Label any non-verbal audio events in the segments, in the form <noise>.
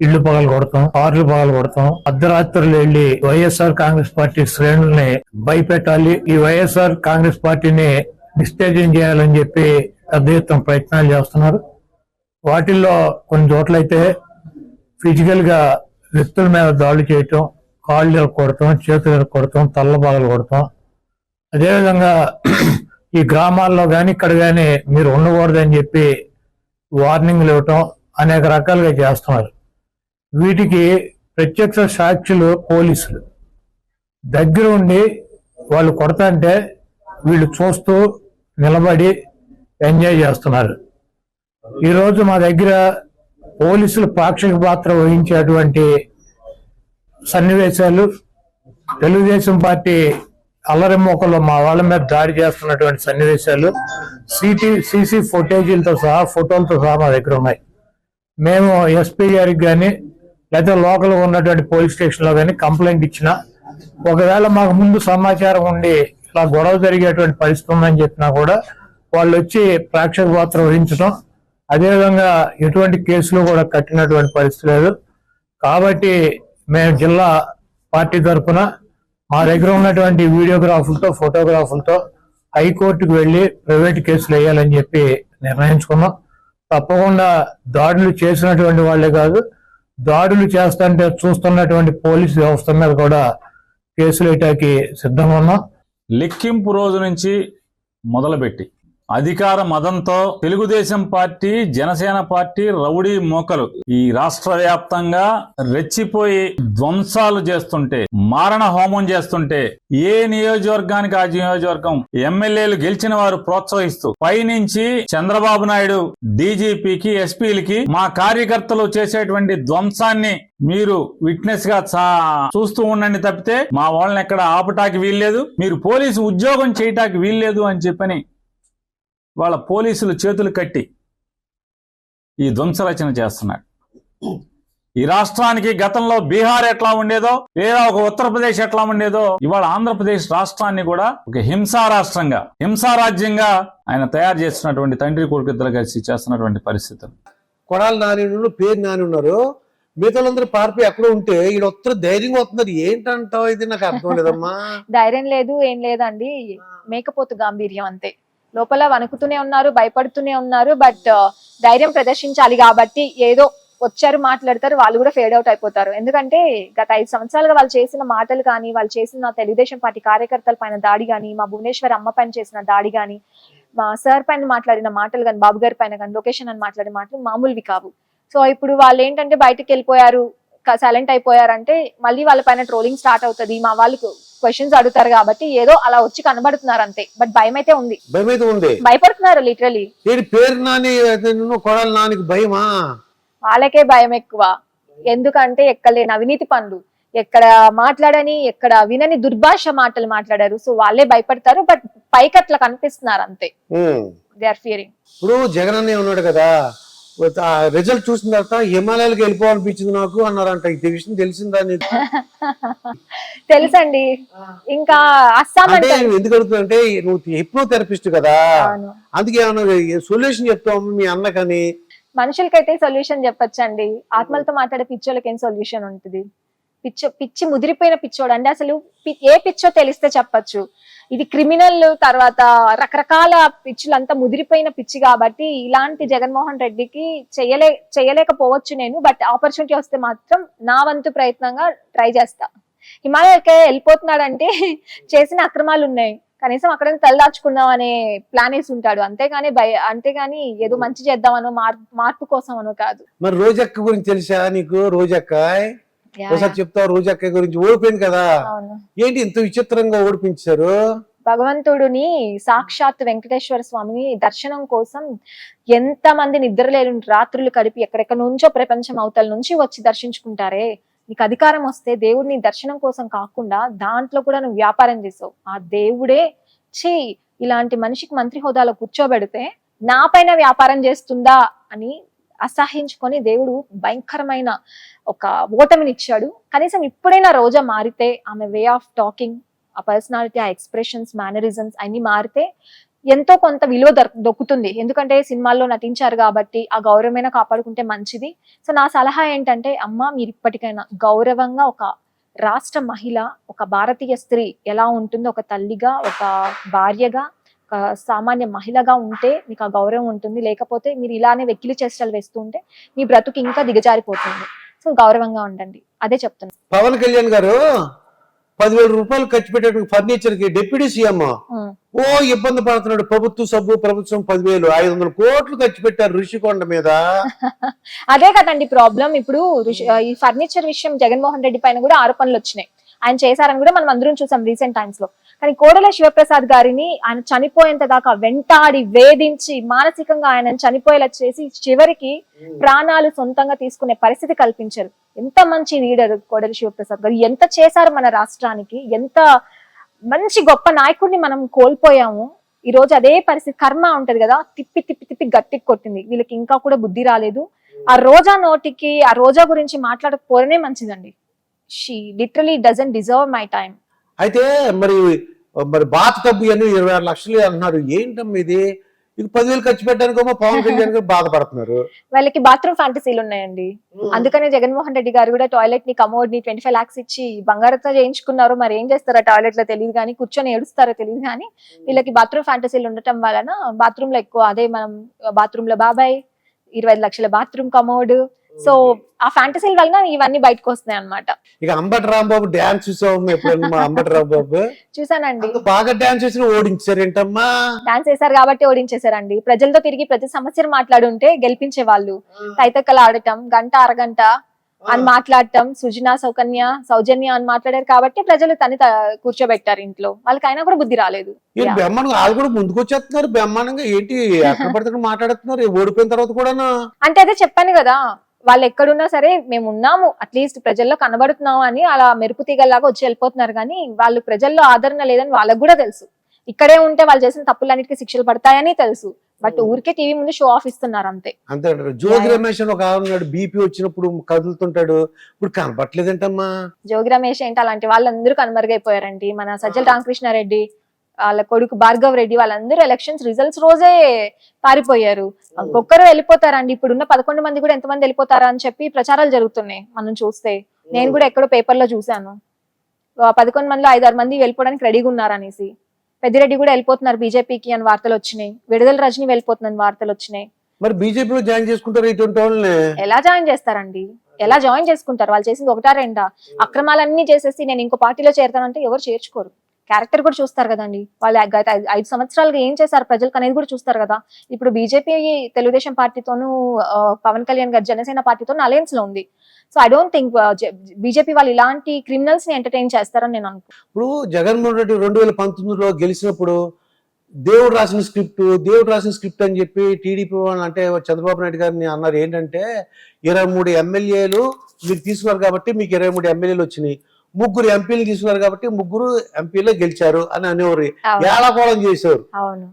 ఇళ్ళు పగలు కొడతాం కార్లు పగలు కొడతాం. అర్ధరాత్రులు వెళ్ళి వైఎస్ఆర్ కాంగ్రెస్ పార్టీ శ్రేణుల్ని భయపెట్టాలి. ఈ వైఎస్ఆర్ కాంగ్రెస్ పార్టీని నిస్తేజం చేయాలని చెప్పి పెద్ద ఎత్తున ప్రయత్నాలు చేస్తున్నారు. వాటిల్లో కొన్ని చోట్లయితే ఫిజికల్గా వ్యక్తుల మీద దాడులు చేయటం కాళ్ళు కొడతాం చేతులు కొడతాం తల్ల పగలు కొడతాం. అదేవిధంగా <clears throat> ఈ గ్రామాల్లో కానీ ఇక్కడ కానీ మీరు ఉండకూడదని చెప్పి వార్నింగ్లు ఇవ్వటం అనేక రకాలుగా చేస్తున్నారు. వీటికి ప్రత్యక్ష సాక్షులు పోలీసులు. దగ్గర ఉండి వాళ్ళు కొడతాంటే వీళ్ళు చూస్తూ నిలబడి ఎంజాయ్ చేస్తున్నారు. ఈరోజు మా దగ్గర పోలీసులు పాక్షిక పాత్ర వహించేటువంటి సన్నివేశాలు తెలుగుదేశం పార్టీ అల్లరి మోకల్లో మా వాళ్ళ మీద దాడి చేస్తున్నటువంటి సన్నివేశాలు సిటీ సీసీ ఫుటేజీలతో సహా ఫోటోలతో సహా మా దగ్గర ఉన్నాయి. మేము ఎస్పీ గారికి కానీ లేకపోతే లోకల్ ఉన్నటువంటి పోలీస్ స్టేషన్లో కానీ కంప్లైంట్ ఇచ్చిన ఒకవేళ మాకు ముందు సమాచారం ఉండి ఇలా గొడవ జరిగేటువంటి పరిస్థితి ఉందని చెప్పినా కూడా వాళ్ళు వచ్చి ప్రేక్షక పాత్ర వహించడం అదేవిధంగా ఎటువంటి కేసులు కూడా కట్టినటువంటి పరిస్థితి లేదు. కాబట్టి మేము జిల్లా పార్టీ తరఫున మా దగ్గర ఉన్నటువంటి వీడియోగ్రాఫులతో ఫోటోగ్రాఫులతో హైకోర్టుకు వెళ్ళి ప్రైవేట్ కేసులు వేయాలని చెప్పి నిర్ణయించుకున్నాం. తప్పకుండా దాడులు చేసినటువంటి వాళ్ళే కాదు దాడులు చేస్తుంటే చూస్తున్నటువంటి పోలీసు వ్యవస్థ మీద కూడా కేసులు వేయటానికి సిద్ధంగా ఉన్నాం. లెక్కింపు రోజు నుంచి మొదలుపెట్టి అధికార మదంతో Telugu Desam party Janasena party rowdy మోకలు. ఈ రాష్ట్ర వ్యాప్తంగా రెచ్చిపోయి ధ్వంసాలు చేస్తుంటే మారణ హోమం చేస్తుంటే ఏ నియోజకవర్గానికి ఆ నియోజకవర్గం ఎమ్మెల్యేలు గెలిచిన వారు ప్రోత్సహిస్తూ పైనుంచి చంద్రబాబు నాయుడు డీజీపీకి ఎస్పీలకి మా కార్యకర్తలు చేసేటువంటి ధ్వంసాన్ని మీరు విట్నెస్గా చా- చూస్తూ ఉండండి తప్పితే మా వాళ్ళని ఎక్కడ ఆపటానికి వీల్లేదు. మీరు పోలీసు ఉద్యోగం చేయటానికి వీల్లేదు అని చెప్పని వాళ్ళ పోలీసులు చేతులు కట్టి ఈ ధ్వంసరచన చేస్తున్నాడు. ఈ రాష్ట్రానికి గతంలో బీహార్ ఎట్లా ఉండేదో లేదా ఒక ఉత్తరప్రదేశ్ ఎట్లా ఉండేదో ఇవాళ ఆంధ్రప్రదేశ్ రాష్ట్రాన్ని కూడా ఒక హింసా రాష్ట్రంగా హింసా రాజ్యంగా ఆయన తయారు చేస్తున్నటువంటి తండ్రి కొడుకు ఇద్దరు కలిసి చేస్తున్నటువంటి పరిస్థితులు. కొడాలి నాని పేరు నాని ఉన్నారు. మిగతా వాళ్ళందరూ పారిపోయి ఎక్కడో ఉంటే ఈడ ఒత్తరు ధైర్యంగా వస్తున్నారు. ఏంటంటావు ఇది నాకు అర్థం లేదమ్మా. ధైర్యం లేదు ఏం లేదండి. మేకపోతు గాంభీర్యం అంతే. లోపల వణుకుతూనే ఉన్నారు భయపడుతూనే ఉన్నారు బట్ uh, ధైర్యం ప్రదర్శించాలి కాబట్టి ఏదో వచ్చారు మాట్లాడతారు వాళ్ళు కూడా ఫేడ్ అవుట్ అయిపోతారు. ఎందుకంటే గత ఐదు సంవత్సరాలుగా వాళ్ళు చేసిన మాటలు కానీ వాళ్ళు చేసిన తెలుగుదేశం పార్టీ కార్యకర్తల పైన దాడి కానీ మా భువనేశ్వర్ అమ్మ పైన చేసిన దాడి కానీ మా సార్ పైన మాట్లాడిన మాటలు కానీ బాబు గారి పైన కానీ లొకేషన్ అని మాట్లాడిన మాటలు మామూలువి కావు. సో ఇప్పుడు వాళ్ళు ఏంటంటే బయటకు వెళ్ళిపోయారు సైలెంట్ అయిపోయారంటే మళ్ళీ వాళ్ళ పైన ట్రోలింగ్ స్టార్ట్ అవుతుంది. మా వాళ్ళు క్వశ్చన్స్ అడుగుతారు కాబట్టి ఏదో అలా వచ్చి కనబడుతున్నారు అంతే. బట్ భయం అయితే ఉంది. భయం అయితే ఉంది. భయపడుతున్నారు లిటరలీ పేరు నాని కొడాలి నానికి భయమా? వాళ్ళకే భయం ఎక్కువ. ఎందుకంటే ఎక్కలేని అవినీతి పనులు ఎక్కడ మాట్లాడని ఎక్కడ వినని దుర్భాష మాటలు మాట్లాడారు. సో వాళ్ళే భయపడతారు బట్ పైకి అట్లా కనిపిస్తున్నారు అంతే. దే ఆర్ ఫియరింగ్ ఇప్పుడు జగన్ అన్నయ్య ఉన్నాడు కదా. రిజల్ట్ చూసిన తర్వాత హిమాలయాలకు వెళ్ళిపోవాలనిపించింది నాకు అన్నారంట. ఈ విషయం తెలిసిందా నీకు? తెలుసండి. ఇంకా అస్సాం అంటే ఎందుకు అడుగుతున్నా అంటే నువ్వు హిప్నో థెరపిస్ట్ కదా. అందుకే సొల్యూషన్ చెప్తావు మీ అన్నకని? మనుషులకైతే సొల్యూషన్ చెప్పొచ్చండి. ఆత్మలతో మాట్లాడే పిచ్చోళ్ళకి ఏం సొల్యూషన్ ఉంటుంది? పిచ్చో పిచ్చి ముదిరిపోయిన పిచ్చోడు. అంటే అసలు ఏ పిచ్చో తెలిస్తే చెప్పొచ్చు. ఇది క్రిమినల్ తర్వాత రకరకాల పిచ్చులంతా ముదిరిపోయిన పిచ్చి కాబట్టి ఇలాంటి జగన్మోహన్ రెడ్డికి చేయలే చేయలేకపోవచ్చు నేను. బట్ ఆపర్చునిటీ వస్తే మాత్రం నా వంతు ప్రయత్నంగా ట్రై చేస్తా. హిమాలయకే వెళ్ళిపోతున్నాడంటే చేసిన అక్రమాలు ఉన్నాయి. కనీసం అక్కడ తలదాచుకుందాం అనే ప్లాన్ వేసి ఉంటాడు. అంతేగాని భయ అంతేగాని ఏదో మంచి చేద్దామనో మార్పు మార్పు కోసం అనో కాదు. మరి రోజక్క గురించి తెలుసా నీకు? రోజక్క ఒకసారి చెప్తావు? రోజక్క గురించి ఓడిపోయింది కదా. ఏంటి ఇంత విచిత్రంగా ఓడిపించారు? భగవంతుడిని సాక్షాత్ వెంకటేశ్వర స్వామిని దర్శనం కోసం ఎంత మంది నిద్రలేని రాత్రులు కలిపి ఎక్కడెక్కడ నుంచో ప్రపంచం అవతల నుంచి వచ్చి దర్శించుకుంటారే. నీకు అధికారం వస్తే దేవుడిని దర్శనం కోసం కాకుండా దాంట్లో కూడా నువ్వు వ్యాపారం చేసావు. ఆ దేవుడే ఛీ ఇలాంటి మనిషికి మంత్రి హోదాలో కూర్చోబెడితే నా పైన వ్యాపారం చేస్తుందా అని అసహించుకొని దేవుడు భయంకరమైన ఒక ఓటమిని ఇచ్చాడు కనీసం ఇప్పుడైనా రోజా మారితే ఆమె వే ఆఫ్ టాకింగ్ ఆ పర్సనాలిటీ ఆ ఎక్స్ప్రెషన్స్ మేనరిజమ్స్ అన్ని మారితే ఎంతో కొంత విలువ దొక్కుతుంది. ఎందుకంటే సినిమాల్లో నటించారు కాబట్టి ఆ గౌరవమైన కాపాడుకుంటే మంచిది. సో నా సలహా ఏంటంటే అమ్మ మీరు ఇప్పటికైనా గౌరవంగా ఒక రాష్ట్ర మహిళ ఒక భారతీయ స్త్రీ ఎలా ఉంటుందో ఒక తల్లిగా ఒక భార్యగా ఒక సామాన్య మహిళగా ఉంటే మీకు ఆ గౌరవం ఉంటుంది. లేకపోతే మీరు ఇలానే వెక్కిలి చేష్టలు వేస్తూ ఉంటే మీ బ్రతుకు ఇంకా దిగజారిపోతుంది. సో గౌరవంగా ఉండండి. అదే చెప్తున్నాను పవన్ కళ్యాణ్ గారు పదివేల రూపాయలు ఖర్చు పెట్టే ఫర్నిచర్కి డిప్యూటీ సీఎం. ఓ ఇబ్బంది పడుతున్నాడు. ప్రభుత్వ సబ్బు ప్రభుత్వం పదివేలు ఐదు వందల కోట్లు ఖర్చు పెట్టారు ఋషికొండ మీద. <laughs> అదే కదండి ప్రాబ్లం. ఇప్పుడు ఈ ఫర్నిచర్ విషయం జగన్మోహన్ రెడ్డి పైన కూడా ఆరోపణలు వచ్చినాయి. ఆయన చేశారని కూడా మనం అందరం చూసాం రీసెంట్ టైమ్స్లో కానీ కోడెల శివప్రసాద్ గారిని ఆయన చనిపోయేంత దాకా వెంటాడి వేధించి మానసికంగా ఆయన చనిపోయేలా చేసి చివరికి ప్రాణాలు సొంతంగా తీసుకునే పరిస్థితి కల్పించారు. ఎంత మంచి లీడర్ కోడెల శివప్రసాద్ గారు. ఎంత చేశారు మన రాష్ట్రానికి. ఎంత మంచి గొప్ప నాయకుడిని మనం కోల్పోయాము. ఈ రోజు అదే పరిస్థితి కర్మ ఉంటది కదా. తిప్పి తిప్పి తిప్పి గట్టికి కొట్టింది. వీళ్ళకి ఇంకా కూడా బుద్ధి రాలేదు. ఆ రోజా నోటికి ఆ రోజా గురించి మాట్లాడకపోవడమే మంచిదండి. She literally doesn't deserve my time అయితే మరి మరి బాత్ టబ్బు ఇవన్నీ ఇరవై ఆరు లక్షలు అంటున్నారు. ఏంటమ్మా ఇది? ఇక పదివేలు ఖర్చు పెట్టడానికేమో పవన్ <laughs> కళ్యాణ్ గారు బాధపడుతున్నారు. వాళ్ళకి బాత్రూమ్ ఫ్యాంటసీలు ఉన్నాయండి. అందుకనే జగన్మోహన్ రెడ్డి గారు కూడా టాయిలెట్ని కమోడ్ని ట్వంటీ ఫైవ్ లాక్స్ ఇచ్చి బంగారంతో చేయించుకున్నారు. మరి ఏం చేస్తారో టాయిలెట్లో తెలియదు కానీ కూర్చొని ఏడుస్తారో తెలియదు కానీ వీళ్ళకి బాత్రూమ్ ఫ్యాంటసీలు ఉండటం వలన బాత్రూమ్లో ఎక్కువ అదే మనం బాత్రూమ్లో బాబాయ్ ఇరవై ఐదు లక్షల బాత్రూమ్ కమోడ్ సో ఆ ఫ్యాంటసీల వలన ఇవన్నీ బయటకు వస్తున్నాయి అన్నమాట ఇక అంబటి రాంబాబు డాన్స్ చూసాము అంబటి రాంబాబు? చూసానండి. బాగా డాన్స్ చేసిన ఓడించారేంటమ్మా డాన్స్ చేశారు కాబట్టి ఓడించేశారండి. ప్రజలతో తిరిగి ప్రతి సమస్యను మాట్లాడుంటే గెలిపించే వాళ్ళు తైతక్కలు ఆడటం గంట అరగంట అని మాట్లాడటం సుజన సౌకన్య సౌజన్య అని మాట్లాడారు కాబట్టి ప్రజలు తని కూర్చోబెట్టారు ఇంట్లో. వాళ్ళకి అయినా కూడా బుద్ధి రాలేదు. వాళ్ళు కూడా ముందుకు వచ్చేస్తున్నారు బ్రహ్మాండంగా ఏంటి <laughs> మాట్లాడుతున్నారు. ఓడిపోయిన తర్వాత కూడాను? అంటే అదే చెప్పాను కదా. వాళ్ళు ఎక్కడున్నా సరే మేము ఉన్నాము అట్లీస్ట్ ప్రజల్లో కనబడుతున్నాము అని అలా మెరుపు తీగల్లాగా వచ్చి వెళ్ళిపోతున్నారు. కానీ వాళ్ళు ప్రజల్లో ఆదరణ లేదని వాళ్ళకు కూడా తెలుసు. ఇక్కడే ఉంటే వాళ్ళు చేసిన తప్పులన్నిటికీ శిక్షలు పడతాయని తెలుసు. But Hmm. ఊరికే టీవీ ముందు షో ఆఫ్ ఇస్తున్నారు అంతే. అంతే అంటారు. జోగి రమేష్ అని ఒక ఉన్నాడు బీపీ వచ్చినప్పుడు కదులుతుంటాడు. ఇప్పుడు కనపట్లేదంటమ్మా జోగి రమేష్ ఏంటి? అలాంటి వాళ్ళందరూ కనుమరుగైపోయారండి. మన సజ్జల రామకృష్ణారెడ్డి వాళ్ళ కొడుకు భార్గవ్ రెడ్డి వాళ్ళందరూ ఎలక్షన్స్ రిజల్ట్స్ రోజే పారిపోయారు. ఒక్కొక్కరు వెళ్ళిపోతారండి. ఇప్పుడున్న పదకొండు మంది కూడా ఎంతమంది వెళ్ళిపోతారా అని చెప్పి ప్రచారాలు జరుగుతున్నాయి మనం చూస్తే. నేను కూడా ఎక్కడో పేపర్లో చూశాను. పదకొండు మందిలో ఐదారు మంది వెళ్ళిపోవడానికి రెడీగా ఉన్నారు అనేసి. పెద్దిరెడ్డి కూడా వెళ్ళిపోతున్నారు బీజేపీకి అని వార్తలు వచ్చినాయి. విడుదల రజని వెళ్ళిపోతుందని వార్తలు వచ్చినాయి. మరి బీజేపీలో జాయిన్ చేసుకుంటారు ఇటువంటి ఎలా జాయిన్ చేస్తారండి? ఎలా జాయిన్ చేసుకుంటారు? వాళ్ళు చేసింది ఒకటా రెండా? అక్రమాలన్నీ చేసేసి నేను ఇంకో పార్టీలో చేరతానంటే ఎవరు చేర్చుకోరు. క్యారెక్టర్ కూడా చూస్తారు కదండి. వాళ్ళు గత ఐదు- సంవత్సరాలుగా ఏం చేశారు? ప్రజలకు అనేది కూడా చూస్తారు కదా. ఇప్పుడు బీజేపీ తెలుగుదేశం పార్టీతోనూ పవన్ కళ్యాణ్ గారు జనసేన పార్టీతో అలయన్స్లో ఉంది. So I don't think BJP వాళ్ళు ఇలాంటి క్రిమినల్స్ని ఎంటర్టైన్ చేస్తారని నేను అనుకుంటున్నాను ఇప్పుడు జగన్మోహన్ రెడ్డి రెండు వేల పంతొమ్మిదిలో గెలిచినప్పుడు దేవుడు రాసిన స్క్రిప్ట్ దేవుడు రాసిన స్క్రిప్ట్ అని చెప్పి టీడీపీ వాళ్ళు అంటే చంద్రబాబు నాయుడు గారిని అన్నారు. ఏంటంటే ఇరవై మూడు ఎమ్మెల్యేలు మీరు తీసుకున్నారు కాబట్టి మీకు ఇరవై మూడు ఎమ్మెల్యేలు వచ్చినాయి. ముగ్గురు ఎంపీలు తీసుకున్నారు కాబట్టి ముగ్గురు ఎంపీలు గెలిచారు అని అనేవారు. ఏడాకోళం చేశారు.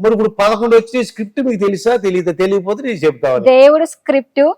మరి ఇప్పుడు పదకొండు వచ్చిన స్క్రిప్ట్ మీకు తెలుసా? తెలియదు తెలియకపోతే నేను చెప్తాను దేవుడు స్క్రిప్ట్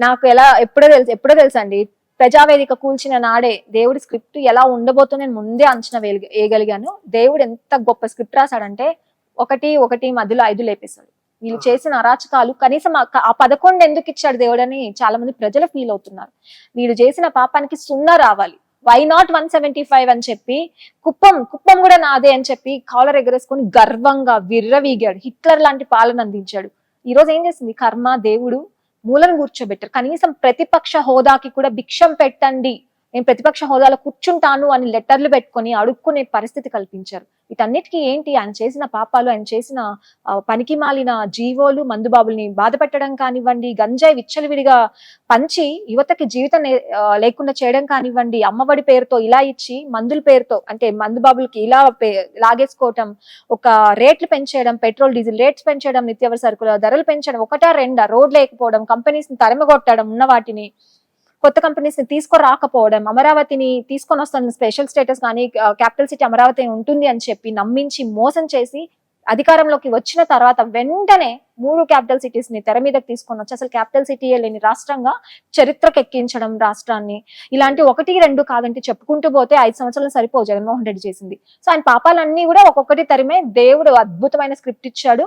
నాకు ఎలా ఎప్పుడో తెలుసు ఎప్పుడో తెలుసు అండి. ప్రజావేదిక కూల్చిన నాడే దేవుడి స్క్రిప్ట్ ఎలా ఉండబోతుందో నేను ముందే అంచనా వేయగ- వేయగలిగాను. దేవుడు ఎంత గొప్ప స్క్రిప్ట్ రాశాడంటే ఒకటి ఒకటి మధ్యలో ఐదు లేపేశాడు. వీళ్ళు చేసిన అరాచకాలు కనీసం ఆ పదకొండు ఎందుకు ఇచ్చాడు దేవుడు అని చాలా మంది ప్రజలు ఫీల్ అవుతున్నారు. వీళ్ళు చేసిన పాపానికి సున్నా రావాలి. Why not one seventy five అని చెప్పి కుప్పం కుప్పం కూడా నాదే అని చెప్పి కాలర్ ఎగరేసుకొని గర్వంగా విర్రవీగాడు. హిట్లర్ లాంటి పాలన అందించాడు. ఈ రోజు ఏం చేసింది? కర్మ దేవుడు మూలను కూర్చోబెట్టారు. కనీసం ప్రతిపక్ష హోదాకి కూడా భిక్షం పెట్టండి. నేను ప్రతిపక్ష హోదాలో కూర్చుంటాను అని లెటర్లు పెట్టుకొని అడుక్కునే పరిస్థితి కల్పించారు. వీటన్నిటికీ ఏంటి? ఆయన చేసిన పాపాలు ఆయన చేసిన పనికి మాలిన జీవోలు మందుబాబుల్ని బాధ పెట్టడం కానివ్వండి గంజాయి విచ్చలవిడిగా పంచి యువతకి జీవితం లేకుండా చేయడం కానివ్వండి అమ్మఒడి పేరుతో ఇలా ఇచ్చి మందుల పేరుతో అంటే మందుబాబులకి ఇలా లాగేసుకోవటం ఒక రేట్లు పెంచేయడం పెట్రోల్ డీజిల్ రేట్స్ పెంచడం నిత్యావసర సరుకుల ధరలు పెంచడం ఒకటా రెండా రోడ్ లేకపోవడం కంపెనీస్ని ఉన్న వాటిని కొత్త కంపెనీస్ని తీసుకురాకపోవడం అమరావతిని తీసుకొని వస్తున్న స్పెషల్ స్టేటస్ కానీ క్యాపిటల్ సిటీ అమరావతి ఉంటుంది అని చెప్పి నమ్మించి మోసం చేసి అధికారంలోకి వచ్చిన తర్వాత వెంటనే మూడు క్యాపిటల్ సిటీస్ని తెర మీదకి తీసుకొని వచ్చి అసలు క్యాపిటల్ సిటీ లేని రాష్ట్రంగా చరిత్రకు ఎక్కించడం రాష్ట్రాన్ని. ఇలాంటి ఒకటి రెండు కాదంటే చెప్పుకుంటూ పోతే ఐదు సంవత్సరాలు సరిపోవు జగన్మోహన్ రెడ్డి చేసింది. సో ఆయన పాపాలన్నీ కూడా ఒక్కొక్కటి తరిమే దేవుడు అద్భుతమైన స్క్రిప్ట్ ఇచ్చాడు.